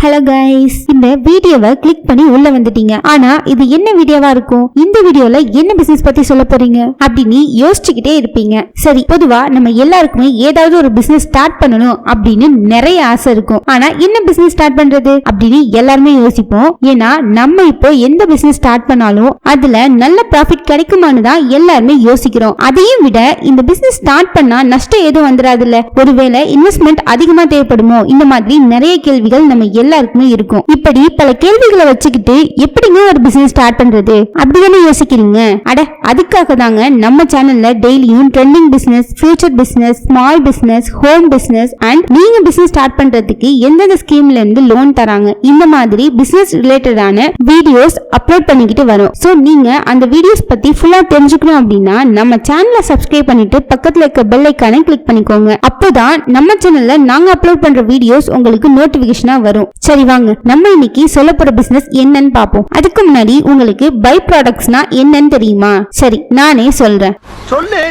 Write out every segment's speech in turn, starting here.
Hello guys இந்த வீடியோவை click பண்ணி உள்ள வந்துட்டீங்க. ஆனா இது என்ன வீடியோவா இருக்கும்? இந்த வீடியோல என்ன பிசினஸ் பத்தி சொல்ல போறீங்க? அப்படின்னு யோசிச்சுக்கிட்டே இருப்பீங்க. சரி பொதுவா நம்ம எல்லாருக்குமே ஏதாவது ஒரு பிசினஸ் ஸ்டார்ட் பண்ணணும் அப்படின்னு நிறைய ஆசை இருக்கும். ஆனா என்ன பிசினஸ் ஸ்டார்ட் பண்றது? அப்படின்னு எல்லாருமே யோசிப்போம். ஏன்னா நம்ம இப்போ எந்த பிசினஸ் ஸ்டார்ட் பண்ணாலும் அதுல நல்ல ப்ராஃபிட் கிடைக்குமான்னு தான் எல்லாருமே யோசிக்கிறோம். அதையும் விட இந்த பிசினஸ் ஸ்டார்ட் பண்ணா நஷ்டம் எதுவும் வந்துடாதுல்ல ஒருவேளை இன்வெஸ்ட்மெண்ட் அதிகமா தேவைப்படுமோ? இந்த மாதிரி நிறைய கேள்விகள் நம்ம எல்லாருக்குமே இருக்கும். இப்படி பல கேள்விகளை வச்சுக்கிட்டு எப்படிங்க ஒரு பிசினஸ் ஸ்டார்ட் பண்றது? அப்படிதானே யோசிக்கிறீங்க? அட அதுக்காக தாங்க நம்ம சேனல்ல டெய்லியும் trending business future business small business home business and நீங்க பிசினஸ் ஸ்டார்ட் பண்றதுக்கு எந்தெந்த ஸ்கீம்ல இருந்து லோன் தராங்க? இந்த மாதிரி பிசினஸ் ரிலேட்டடான வீடியோஸ் அப்லோட் பண்ணிக்கிட்டு வரும். சோ நீங்க அந்த வீடியோஸ் பத்தி ஃபுல்லா தெரிஞ்சுக்கணும் அப்படின்னா நம்ம சேனலை சப்ஸ்கிரைப் பண்ணிட்டு பக்கத்துல இருக்க பெல் ஐக்கானை கிளிக் பண்ணிக்கோங்க. அப்போதான் நம்ம சேனல்ல நாங்க அப்லோட் பண்ற வீடியோஸ் உங்களுக்கு நோட்டிபிகேஷனா வரும். சரி வாங்க நம்ம இன்னைக்கு சொல்ல போற பிசினஸ் என்னன்னு பாப்போம் அதுக்கு முன்னாடி உங்களுக்கு பை ப்ராடக்ட்ஸ்னா என்னன்னு தெரியுமா? சரி நானே சொல்றேன்.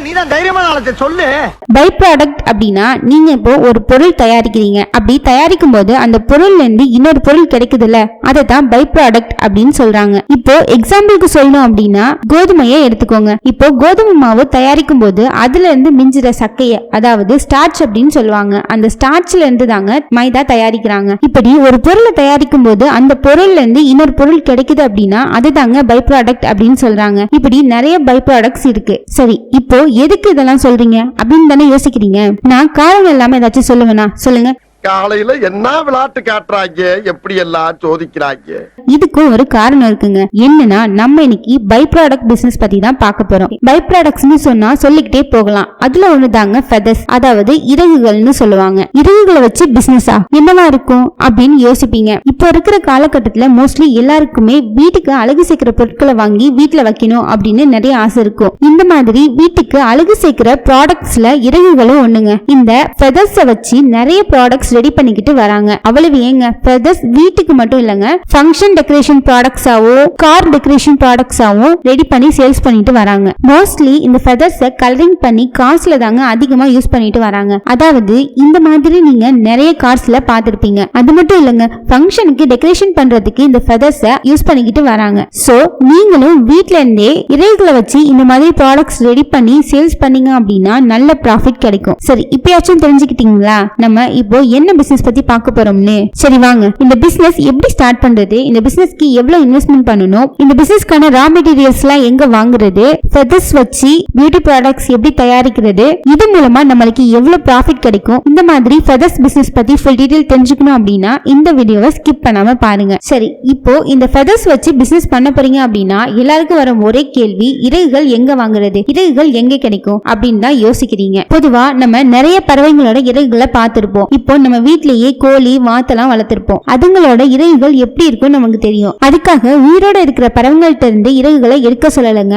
நீ தான் தைரியமான ஆளத்தை சொல்லு. பை ப்ராடக்ட் அப்படின்னா நீங்க இப்போ ஒரு பொருள் தயாரிக்கிறீங்க. அப்படி தயாரிக்கும் போது அந்த பொருள்ல இருந்து இன்னொரு பொருள் கிடைக்குதுல்ல? அதை தான் பை ப்ராடக்ட் அப்படின்னு சொல்றாங்க. இப்போ எக்ஸாம்பிளுக்கு சொல்லணும் அப்படின்னா கோதுமையை எடுத்துக்கோங்க. இப்போ கோதுமை மாவு தயாரிக்கும் போது அதுல இருந்து மிஞ்சுற சக்கைய அதாவது ஸ்டார்ச் அப்படின்னு சொல்லுவாங்க. அந்த ஸ்டார்ச்ல இருந்து தாங்க மைதா தயாரிக்கிறாங்க. இப்படி ஒரு பொருளை தயாரிக்கும் போது அந்த பொருள்ல இருந்து இன்னொரு பொருள் கிடைக்குது அப்படின்னா அது தாங்க பை ப்ராடக்ட் அப்படின்னு சொல்றாங்க. இப்படி நிறைய பை ப்ராடக்ட்ஸ் இருக்கு. சரி இப்போ எதுக்கு இதெல்லாம் சொல்றீங்க? அப்படின்னு தானே யோசிக்கிறீங்க. நான் காரணம் இல்லாம ஏதாச்சும் சொல்லுவேனா? சொல்லுங்க. காலையில என்ன விளையாட்டு காட்டுறாங்க? எப்படி எல்லாம் சோதிக்கிறாங்க? இதுக்கும் ஒரு காரணம் இருக்குங்க. என்னன்னா நம்ம இன்னைக்கு பை ப்ராடக்ட் பிசினஸ் பத்தி தான் பார்க்க போறோம். பை ப்ராடக்ட்ஸ்னு சொன்னா சொல்லிக்கிட்டே போகலாம். அதுல ஒண்ணு தாங்க ஃபெதர்ஸ் அதாவது இறகுகள்னு சொல்லுவாங்க. இறகுகளை வச்சு பிசினஸா என்னவா இருக்கும்? அப்படின்னு யோசிப்பீங்க. இப்போ இருக்கிற காலகட்டத்துல மோஸ்ட்லி எல்லாருக்குமே வீட்டுக்கு அழகு சேர்க்கிற பொருட்களை வாங்கி வீட்டுல வைக்கணும் அப்படின்னு நிறைய ஆசை இருக்கும். இந்த மாதிரி வீட்டுக்கு அழகு சேர்க்கிற ப்ராடக்ட்ஸ்ல இறகுகளும் ஒண்ணுங்க. இந்த ஃபெதர்ஸை வச்சு நிறைய ப்ராடக்ட்ஸ் ரெடி பண்ணிக்கிட்டு வராங்க. அவ்வளவு ஏங்க? ஃபெதர்ஸ் வீட்டுக்கு மட்டும் இல்லைங்க. ஃபங்க்ஷன் டெக்கரேஷன் ப்ராடக்ட்ஸாவோ கார் டெக்கரேஷன் ப்ராடக்ட்ஸாவோ ரெடி பண்ணி சேல்ஸ் பண்ணிட்டு வராங்க. மோஸ்ட்லி இந்த ஃபெதர்ஸை கலரிங் பண்ணி கார்ஸ்ல தாங்க அதிகமா யூஸ் பண்ணிட்டு வராங்க. அதாவது இந்த மாதிரி நீங்க நிறைய கார்ஸ்ல பார்த்துருப்பீங்க. அது மட்டும் இல்லைங்க ஃபங்க்ஷனுக்கு டெக்கரேஷன் பண்றதுக்கு இந்த ஃபெதர்ஸை யூஸ் பண்ணிக்கிட்டு வராங்க. சோ நீங்களும் வீட்ல இருந்தே இறைகளை வச்சு இந்த மாதிரி ப்ராடக்ட்ஸ் ரெடி பண்ணி சேல்ஸ் பண்ணீங்க அப்படின்னா நல்ல ப்ராஃபிட் கிடைக்கும். சரி இப்பயாச்சும் தெரிஞ்சுக்கிட்டீங்களா? நம்ம இப்போ என்ன பிசினஸ் பத்தி பார்க்க போறோம்னு? சரி வாங்க. இந்த பிசினஸ் எப்படி ஸ்டார்ட் பண்றது? இந்த பிசினஸ்க்கு எவ்வளவு இன்வெஸ்ட்மெண்ட் பண்ணணும்? இந்த பிசினஸ்க்கான ரா மெட்டீரியல்ஸ் எல்லாம் எங்க வாங்குறது? ஃபெதர்ஸ் வச்சு பியூட்டி ப்ராடக்ட்ஸ் எப்படி தயாரிக்கிறது? இது மூலமா நம்மளுக்கு எவ்வளவு ப்ராஃபிட் கிடைக்கும்? இந்த மாதிரி ஃபெதர்ஸ் பிசினஸ் பத்தி ஃபுல் டீடைல் தெரிஞ்சுக்கணும் அப்படின்னா இந்த வீடியோவை ஸ்கிப் பண்ணாம பாருங்க. சரி இப்போ இந்த ஃபெதர்ஸ் வச்சு பிசினஸ் பண்ண போறீங்க அப்படின்னா எல்லாருக்கும் வரும் ஒரே கேள்வி இறகுகள் எங்க வாங்குறது? இறகுகள் எங்க கிடைக்கும்? அப்படின்னு தான் யோசிக்கிறீங்க. பொதுவா நம்ம நிறைய பறவைங்களோட இறகுகளை பார்த்திருப்போம். இப்போ நம்ம வீட்லயே கோழி வாத்தெல்லாம் வளர்த்திருப்போம். அதுங்களோட இறகுகள் எப்படி இருக்கும்னு நமக்கு தெரியும். அதுக்காக உயிரோட இருக்கிற பறவைங்கள்ட்ட இருந்து இறகுகளை எடுக்க சொல்லலைங்க.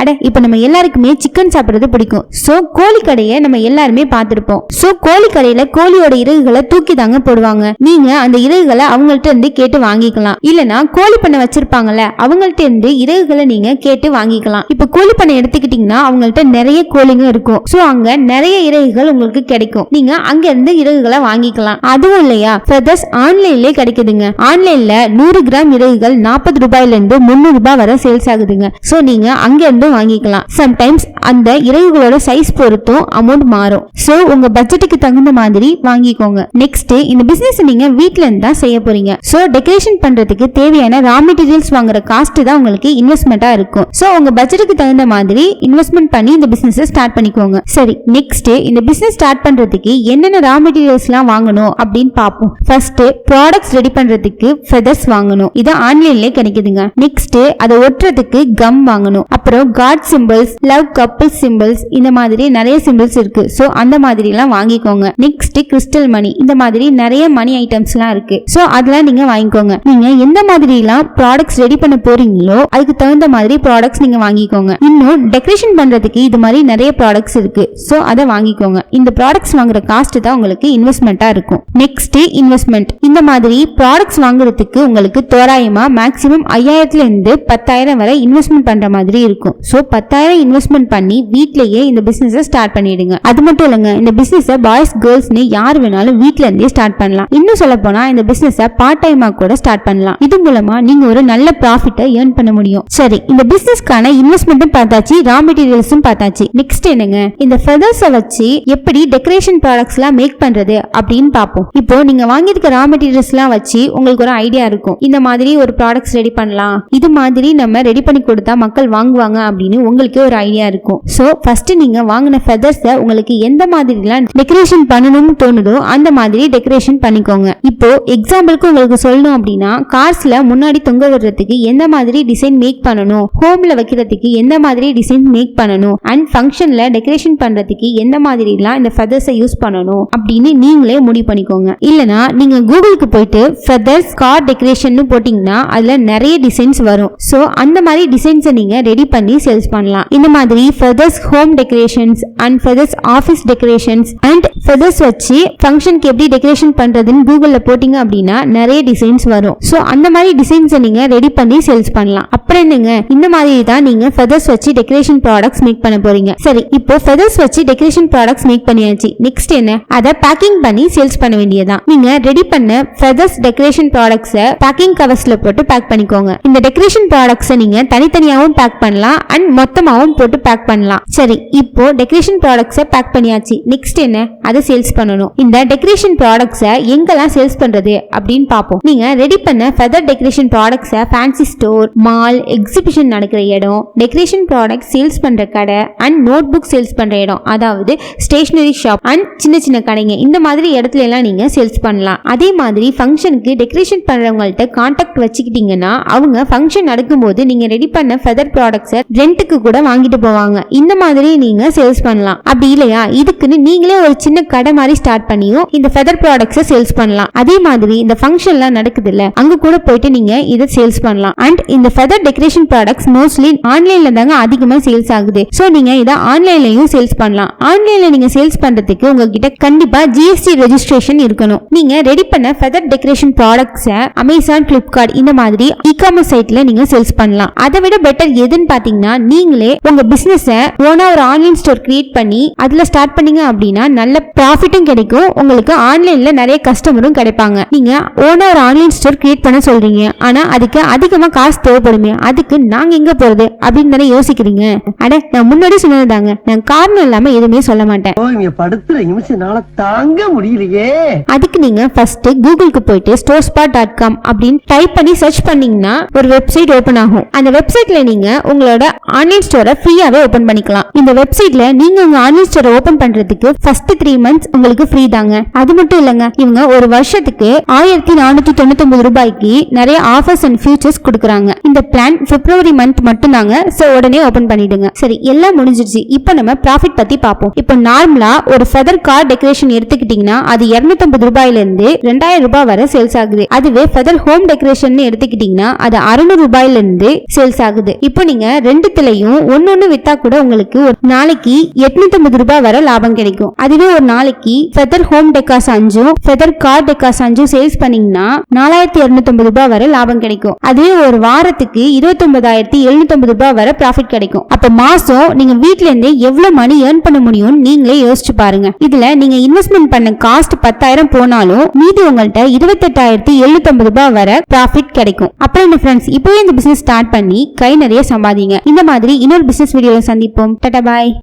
அட இப்ப நம்ம எல்லாருக்குமே சிக்கன் சாப்பிடுறது பிடிக்கும். சோ கோழி கடையை நம்ம எல்லாருமே பார்த்திருப்போம். சோ கோழி கடையில கோழியோட இறகுகளை தூக்கி தாங்க போடுவாங்க. நீங்க அந்த இறகுகளை அவங்கள்ட்ட இருந்து கேட்டு வாங்கிக்கலாம். இல்லனா கோழி பண்ணை வச்சிருப்பாங்கல்ல அவங்கள்ட்ட இருந்து இறகுகளை நீங்க கேட்டு வாங்கிக்கலாம். இப்ப கோழி பண்ணை எடுத்துக்கிட்டீங்கன்னா அவங்கள்ட்ட நிறைய கோழிங்க இருக்கும். சோ அங்க நிறைய இறகுகள் உங்களுக்கு கிடைக்கும். நீங்க அங்க இருந்து இறகுகளை வாங்கிக்கலாம். அதுவும் இல்லையா? ஃபெதர்ஸ் ஆன்லைன்லயே கிடைக்குதுங்க. ஆன்லைன்ல நூறு கிராம் இறகுகள் நாற்பது ரூபாயில இருந்து முந்நூறு ரூபாய் வரை சேல்ஸ் ஆகுதுங்க. சோ நீங்க அங்க இருந்து வாங்கிக்கலாம். சம்டைம்ஸ் அந்த இறகுகளோட சைஸ் பொறுத்தும் அமௌண்ட் மாறும். சோ உங்க பட்ஜெட்டுக்கு தகுந்த மாதிரி வாங்கிக்கோங்க. நெக்ஸ்ட் இந்த பிசினஸ் நீங்க வீட்ல இருந்து தான் செய்ய போறீங்க. சோ டெக்கரேஷன் பண்றதுக்கு தேவையான ரா மெட்டீரியல்ஸ் வாங்குற காஸ்ட் தான் உங்களுக்கு இன்வெஸ்ட்மெண்டா இருக்கும். சோ உங்க பட்ஜெட்டுக்கு தகுந்த மாதிரி இன்வெஸ்ட்மெண்ட் பண்ணி இந்த பிசினஸ் ஸ்டார்ட் பண்ணிக்கோங்க. சரி நெக்ஸ்ட் இந்த பிசினஸ் ஸ்டார்ட் பண்றதுக்கு என்னென்ன ரா மெட்டீரியல்ஸ்லாம் வாங்கணும் அப்படின்னு பார்ப்போம். ஃபர்ஸ்ட் ப்ராடக்ட்ஸ் ரெடி பண்றதுக்கு ஃபெதர்ஸ் வாங்கணும். இது ஆன்லைன்ல கிடைக்குதுங்க. நெக்ஸ்ட் அதை ஒட்டுறதுக்கு கம் வாங்கணும். அப்புறம் god symbols love couple symbols இந்த மாதிரி நிறைய சிம்பிள்ஸ் இருக்கு. சோ அந்த மாதிரி எல்லாம் வாங்கிக்கோங்க. நெக்ஸ்ட் கிறிஸ்டல் மணி இந்த மாதிரி நிறைய மணி ஐட்டம்ஸ் எல்லாம் இருக்கு. சோ அதெல்லாம் நீங்க வாங்கிக்கோங்க. நீங்க எந்த மாதிரி எல்லாம் ப்ராடக்ட்ஸ் ரெடி பண்ண போறீங்களோ அதுக்கு தகுந்த மாதிரி ப்ராடக்ட்ஸ் நீங்க வாங்கிக்கோங்க. இன்னும் டெக்கரேஷன் பண்றதுக்கு இது மாதிரி நிறைய ப்ராடக்ட்ஸ் இருக்கு. சோ அதை வாங்கிக்கோங்க. இந்த ப்ராடக்ட்ஸ் வாங்குற காஸ்ட் தான் உங்களுக்கு இன்வெஸ்ட்மெண்ட்டா இருக்கும். நெக்ஸ்ட் இன்வெஸ்ட்மெண்ட் இந்த மாதிரி ப்ராடக்ட்ஸ் வாங்குறதுக்கு உங்களுக்கு தோராயமா மேக்ஸிமம் ஐயாயிரத்துல இருந்து பத்தாயிரம் வரை இன்வெஸ்ட்மெண்ட் பண்ற மாதிரி இருக்கும். ஸோ பத்தாயிரம் இன்வெஸ்ட்மெண்ட் பண்ணி வீட்லயே இந்த பிசினஸ் ஸ்டார்ட் பண்ணிடுங்க. அது மட்டும் இல்லைங்க இந்த பிசினஸ் பாய்ஸ் கேர்ள்ஸ்னு யார் வேணாலும் வீட்ல இருந்தே ஸ்டார்ட் பண்ணலாம். இன்னும் சொல்ல போனா இந்த பிசினஸ் பார்ட் டைமா கூட ஸ்டார்ட் பண்ணலாம். இது மூலமா நீங்க ஒரு நல்ல ப்ராஃபிட்டை ஏர்ன் பண்ண முடியும். சரி இந்த பிசினஸ்க்கான இன்வெஸ்ட்மெண்ட்டும் பார்த்தாச்சு ரா மெட்டீரியல்ஸும் பார்த்தாச்சு. நெக்ஸ்ட் என்னங்க இந்த ஃபெதர்ஸை வச்சு எப்படி டெக்கரேஷன் ப்ராடக்ட்ஸ்லாம் மேக் பண்றது அப்படின்னு பார்ப்போம். இப்போ நீங்க வாங்கியிருக்க ரா மெட்டீரியல்ஸ்லாம் வச்சு உங்களுக்கு ஒரு ஐடியா இருக்கும். இந்த மாதிரி ஒரு ப்ராடக்ட்ஸ் ரெடி பண்ணலாம். இது மாதிரி நம்ம ரெடி பண்ணி கொடுத்தா மக்கள் வாங்குவாங்க அப்படின்னு உங்களுக்கே ஒரு ஐடியா இருக்கும். ஸோ ஃபர்ஸ்ட் நீங்க வாங்கின ஃபெதர்ஸை உங்களுக்கு எந்த மாதிரிலாம் டெக்கரேஷன் பண்ணணும்னு தோணுதோ அந்த மாதிரி டெக்கரேஷன் பண்ணிக்கோங்க. இப்போ எக்ஸாம்பிளுக்கு உங்களுக்கு சொல்லணும் அப்படின்னா கார்ஸ்ல முன்னாடி தொங்க விடுறதுக்கு எந்த மாதிரி டிசைன் மேக் பண்ணணும்? ஹோம்ல வைக்கிறதுக்கு எந்த மாதிரி டிசைன் மேக் பண்ணணும்? அண்ட் ஃபங்க்ஷனில் டெக்கரேஷன் பண்றதுக்கு எந்த மாதிரிலாம் இந்த ஃபெதர்ஸை யூஸ் பண்ணணும் அப்படின்னு நீங்களே முடிவு பண்ணிக்கோங்க. இல்லனா நீங்க கூகுளுக்கு போயிட்டு ஃபெதர்ஸ் கார் டெக்கரேஷன் போட்டிங்கன்னா அதுல நிறைய டிசைன்ஸ் வரும். ஸோ அந்த மாதிரி டிசைன்ஸை நீங்க ரெடி பண்ணி சேல்ஸ் பண்ணலாம். இந்த மாதிரி feathers home decorations and feathers office decorations and feathers வச்சு ஃபங்க்ஷனுக்கு எப்படி டெக்கரேஷன் பண்றதுன்னு கூகுள்ல போட்டிங்க அப்படின்னா நிறைய டிசைன்ஸ் வரும். ஸோ அந்த மாதிரி டிசைன்ஸை நீங்க ரெடி பண்ணி சேல்ஸ் பண்ணலாம். அப்புறம் என்னங்க? இந்த மாதிரி தான் நீங்க ஃபெதர்ஸ் வச்சு டெக்கரேஷன் ப்ராடக்ட்ஸ் மேக் பண்ண போறீங்க. சரி இப்போ ஃபெதர்ஸ் வச்சு டெக்கரேஷன் ப்ராடக்ட்ஸ் மேக் பண்ணியாச்சு. நெக்ஸ்ட் என்ன? அதை பேக்கிங் பண்ணி சேல்ஸ் பண்ண வேண்டியதான் நீங்க ரெடி பண்ண ஃபெதர்ஸ் டெக்கரேஷன் ப்ராடக்ட்ஸை பேக்கிங் கவர்ஸ்ல போட்டு பேக் பண்ணிக்கோங்க. இந்த டெக்கரேஷன் ப்ராடக்ட்ஸை நீங்க தனித்தனியாகவும் பேக் பண்ணலாம் அண்ட் மொத்தமாகவும் போட்டு பேக் பண்ணலாம். சரி இப்போ டெக்கரேஷன் ப்ராடக்ட்ஸை பேக் பண்ணியாச்சு. நெக்ஸ்ட் என்ன? அதை சேல்ஸ் பண்ணணும். இந்த டெக்கரேஷன் ப்ராடக்ட்ஸை எங்கெல்லாம் சேல்ஸ் பண்றது அப்படின்னு பார்ப்போம். நீங்க ரெடி பண்ண ஃபெதர் டெக்கரேஷன் ப்ராடக்ட்ஸை ஃபேன்சி ஸ்டோர் மால் எக்ஸிபிஷன் நடக்கிற இடம் டெக்கரேஷன் ப்ராடக்ட் சேல்ஸ் பண்ற கடை அண்ட் நோட் புக் சேல்ஸ் பண்ற இடம். அதாவது ஸ்டேஷனரி ஷாப் அண்ட் சின்ன சின்ன கடைங்க. இந்த மாதிரி இடத்துல எல்லாம் நீங்கள் சேல்ஸ் பண்ணலாம். அதே மாதிரி ஃபங்க்ஷனுக்கு டெக்கரேஷன் பண்ணுறவங்கள்ட்ட கான்டாக்ட் வச்சுக்கிட்டீங்கன்னா அவங்க ஃபங்க்ஷன் நடக்கும்போது நீங்கள் ரெடி பண்ண ஃபெதர் ப்ராடக்ட்ஸை ரெண்ட்டுக்கு கூட வாங்கிட்டு போவாங்க. இந்த மாதிரி நீங்கள் சேல்ஸ் பண்ணலாம். அப்படி இல்லையா? இதுக்குன்னு நீங்களே ஒரு சின்ன கடை மாதிரி ஸ்டார்ட் பண்ணியும் இந்த ஃபெதர் ப்ராடக்ட்ஸை சேல்ஸ் பண்ணலாம். அதே மாதிரி இந்த ஃபங்க்ஷன்லாம் நடக்குது இல்ல அங்க கூட போயிட்டு நீங்க இதை சேல்ஸ் பண்ணலாம். அண்ட் இந்த ஃபெதர் டெக்கரேஷன் ப்ராடக்ட்ஸ் மோஸ்ட்லி ஆன்லைன்ல தாங்க அதிகமாக சேல்ஸ் ஆகுது. ஸோ நீங்க இதை ஆன்லைன்லயும் சேல்ஸ் பண்ணலாம். ஆன்லைன்ல நீங்க சேல்ஸ் பண்றதுக்கு உங்ககிட்ட கண்டிப்பா ஜிஎஸ்டி ரெஜிஸ்ட்ரேஷன் இருக்கணும். நீங்க ரெடி பண்ண ஃபெதர் டெக்கரேஷன் ப்ராடக்ட்ஸை அமேசான் பிளிப்கார்ட் இந்த மாதிரி இ காமர்ஸ் சைட்ல நீங்க சேல்ஸ் பண்ணலாம். அதை விட பெட்டர் எதுன்னு பாத்தீங்கன்னா நீங்களே உங்க பிசினஸ் ஓனா ஒரு ஆன்லைன் ஸ்டோர் கிரியேட் பண்ணி அதுல ஸ்டார்ட் பண்ணீங்க அப்படின்னா நல்ல ப்ராஃபிட்டும் கிடைக்கும். உங்களுக்கு ஆன்லைன்ல நிறைய கஸ்டமரும் கிடைப்பாங்க. நீங்க ஓனா ஒரு ஆன்லைன் ஸ்டோர் கிரியேட் பண்ண சொல்றீங்க. ஆனா அதுக்கு அதிகமா காசு தேவைப்படுமே. அதுக்கு நாங்க எங்க போறது அப்படின்னு தானே யோசிக்கிறீங்க? அட நான் முன்னாடி சொன்னதுதாங்க. நான் காரணம் இல்லாம எதுவுமே சொல்ல மாட்டேன். படுத்து இங்க நிமிஷம் என்னால தாங்க முடியலையே. அதுக்கு நீங்க ஃபர்ஸ்ட் கூகுளுக்கு போயிட்டு ஸ்டோர்ஸ்பா டாட் காம் அப்படின்னு டைப் பண்ணி சர்ச் பண்ணீங்கன்னா ஒரு வெப்சைட் ஓபன் ஆகும். அந்த வெப்சைட்ல நீங்க உங்களோட ஆன்லைன் ஸ்டோரை ஃப்ரீயாவே ஓபன் பண்ணிக்கலாம். இந்த வெப்சைட்ல நீங்க உங்க ஆன்லைன் ஸ்டோரை ஓபன் பண்றதுக்கு ஃபர்ஸ்ட் த்ரீ மந்த்ஸ் உங்களுக்கு ஃப்ரீ தாங்க. அது மட்டும் இல்லங்க இவங்க ஒரு வருஷத்துக்கு ஆயிரத்தி நானூத்தி தொண்ணூத்தி ஒன்பது ரூபாய்க்கு நிறைய ஆஃபர்ஸ் அண்ட் ஃபியூச்சர்ஸ் கொடுக்குறாங்க. இந்த பிளான் பிப்ரவரி மந்த் மட்டும் தாங்க சோ உடனே ஓபன் பண்ணிடுங்க. சரி எல்லாம் முடிஞ்சிருச்சு. இப்போ நம்ம ப்ராஃபிட் பத்தி பார்ப்போம். இப்போ நார்மலா ஒரு ஃபெதர் கார் டெக்கரேஷன் எடுத்துக்கிட்டீங்கன்னா அது 250 ரூபாயில இருந்து ரெண்டாயிரம் ரூபாய் வரை சேல்ஸ் ஆகுது. அதுவே ஃபெதர் ஹோம் டெக்கரேஷன் எடுத்துக்கிட்டீங்கன்னா அது அறுநூறு ரூபாயில இருந்து சேல்ஸ் ஆகுது. இப்போ நீங்க ரெண்டுத்திலையும் ஒன்னொன்னு வித்தா கூட உங்களுக்கு ஒரு நாளைக்கு 850 ரூபாய் வரை லாபம் கிடைக்கும். அதுவே ஒரு நாளைக்கு ஃபெதர் ஹோம் டெக்காஸ் அஞ்சும் ஃபெதர் கார் டெக்காஸ் அஞ்சும் சேல்ஸ் பண்ணீங்கன்னா நாலாயிரத்தி இருநூத்தம்பது ரூபாய் வரை லாபம் கிடைக்கும். அதுவே ஒரு வாரத்துக்கு இருபத்தொன்பதாயிரத்தி எழுநூத்தம்பது ரூபாய் வரை ப்ராஃபிட் கிடைக்கும். அப்ப மாசம் நீங்க வீட்ல இருந்தே எவ்வளவு மணி ஏர்ன் பண்ண முடியும்னு நீங்களே யோசிச்சு பாருங்க. இதுல நீங்க இன்வெஸ்ட்மெண்ட் பண்ண காஸ்ட் பத்தாயிரம் போனாலும் மீதி உங்கள்ட்ட இருபத்தெட்டாயிரத்தி எழுநூத்தம்பது ரூபாய் வர ப்ராஃபிட் கிடைக்கும். அப்புறம் என்ன ஃப்ரெண்ட்ஸ் இப்போவே இந்த பிசினஸ் ஸ்டார்ட் பண்ணி கை நிறைய சம்பாதிங்க. இந்த மாதிரி இன்னொரு பிசினஸ் வீடியோல சந்திப்போம். டட்டா பாய்